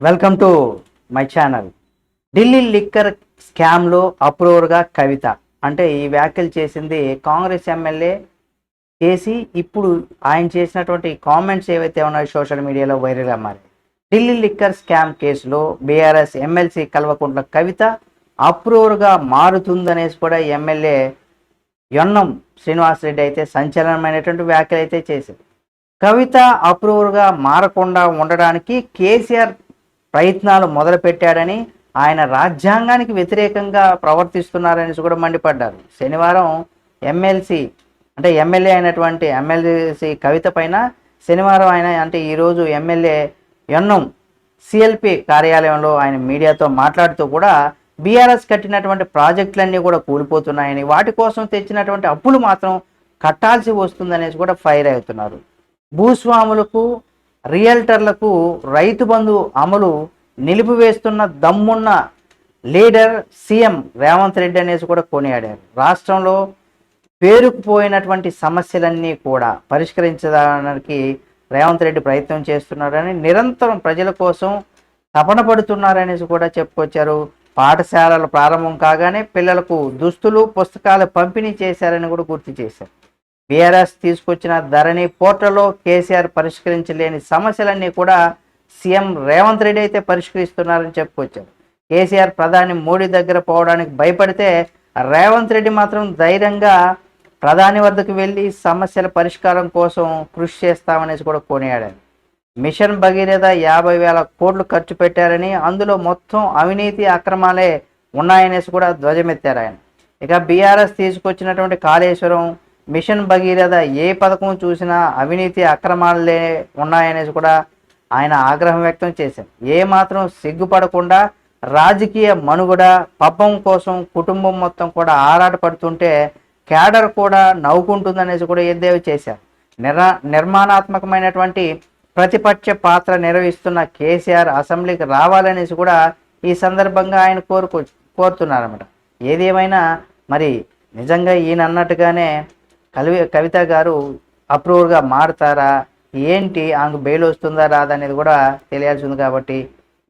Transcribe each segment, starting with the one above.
Welcome to my channel Delhi liquor స్కామ్లో అప్రూవర్గా కవిత. అంటే ఈ వ్యాఖ్యలు చేసింది కాంగ్రెస్ ఎమ్మెల్యే చేసి ఇప్పుడు ఆయన చేసినటువంటి కామెంట్స్ ఏవైతే ఉన్నాయో సోషల్ మీడియాలో వైరల్గా మారాయి. ఢిల్లీ లిక్కర్ స్కామ్ కేసులో బీఆర్ఎస్ ఎమ్మెల్సీ కల్వకుంట్ల కవిత అప్రూవర్గా మారుతుందనేసి కూడా ఎమ్మెల్యే యొన్నం శ్రీనివాసరెడ్డి అయితే సంచలనమైనటువంటి వ్యాఖ్యలు అయితే చేసింది కవిత అప్రూవర్గా మారకుండా ఉండడానికి కేసీఆర్ ప్రయత్నాలు మొదలుపెట్టాడని ఆయన రాజ్యాంగానికి వ్యతిరేకంగా ప్రవర్తిస్తున్నారని కూడా మండిపడ్డారు. శనివారం ఎమ్మెల్సీ అంటే ఎమ్మెల్యే అయినటువంటి ఎమ్మెల్సీ కవిత పైన శనివారం ఆయన అంటే ఈరోజు ఎమ్మెల్యే ఎన్నం సిఎల్పి కార్యాలయంలో ఆయన మీడియాతో మాట్లాడుతూ కూడా బీఆర్ఎస్ కట్టినటువంటి ప్రాజెక్టులన్నీ కూడా కూలిపోతున్నాయని వాటి కోసం తెచ్చినటువంటి అప్పులు మాత్రం కట్టాల్సి వస్తుందనేసి కూడా ఫైర్ అవుతున్నారు. భూస్వాములకు రియల్టర్లకు రైతు బంధు అమలు నిలిపివేస్తున్న దమ్మున్న లీడర్ సీఎం రేవంత్ రెడ్డి అనేసి కూడా కొనియాడారు. రాష్ట్రంలో పేరుకుపోయినటువంటి సమస్యలన్నీ కూడా పరిష్కరించడానికి రేవంత్ రెడ్డి ప్రయత్నం చేస్తున్నారని నిరంతరం ప్రజల కోసం తపన పడుతున్నారనేసి కూడా చెప్పుకొచ్చారు. పాఠశాలల ప్రారంభం కాగానే పిల్లలకు దుస్తులు పుస్తకాలు పంపిణీ చేశారని కూడా గుర్తు చేశారు. బీఆర్ఎస్ తీసుకొచ్చిన ధరణి పోర్టల్లో కేసీఆర్ పరిష్కరించలేని సమస్యలన్నీ కూడా సీఎం రేవంత్ రెడ్డి అయితే పరిష్కరిస్తున్నారని చెప్పుకొచ్చారు. కేసీఆర్ ప్రధాని మోడీ దగ్గర పోవడానికి భయపడితే రేవంత్ రెడ్డి మాత్రం ధైర్యంగా ప్రధాని వద్దకు వెళ్ళి సమస్యల పరిష్కారం కోసం కృషి చేస్తామనేసి కూడా కొనియాడారు. మిషన్ భగీరథ యాభై వేల కోట్లు ఖర్చు పెట్టారని అందులో మొత్తం అవినీతి అక్రమాలే ఉన్నాయనేసి కూడా ధ్వజమెత్తారు ఆయన. ఇక బీఆర్ఎస్ తీసుకొచ్చినటువంటి కాళేశ్వరం మిషన్ భగీరథ ఏ పథకం చూసినా అవినీతి అక్రమాలే ఉన్నాయనేసి కూడా ఆయన ఆగ్రహం వ్యక్తం చేశారు. ఏ మాత్రం సిగ్గుపడకుండా రాజకీయ మనుగడ పబ్బం కోసం కుటుంబం మొత్తం కూడా ఆరాటపడుతుంటే క్యాడర్ కూడా నవ్వుకుంటుందనేసి కూడా ఎద్దేవి చేశారు. నిర నిర్మాణాత్మకమైనటువంటి ప్రతిపక్ష పాత్ర నిర్వహిస్తున్న కేసీఆర్ అసెంబ్లీకి రావాలనేసి కూడా ఈ సందర్భంగా ఆయన కోరుకు కోరుతున్నారన్నమాట. ఏదేమైనా మరి నిజంగా ఈయన అన్నట్టుగానే కవి కవిత గారు అప్రూవర్గా మారుతారా? ఏంటి? ఆమెకు బెయిల్ వస్తుందా? రాదా? అనేది కూడా తెలియాల్సి ఉంది కాబట్టి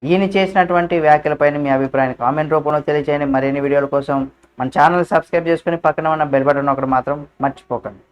ఈయన చేసినటువంటి వ్యాఖ్యలపైన మీ అభిప్రాయాన్ని కామెంట్ రూపంలో తెలియజేయండి మరిన్ని వీడియోల కోసం మన ఛానల్ సబ్స్క్రైబ్ చేసుకుని పక్కన ఉన్న బెల్ బటన్ ఒకటి మాత్రం మర్చిపోకండి.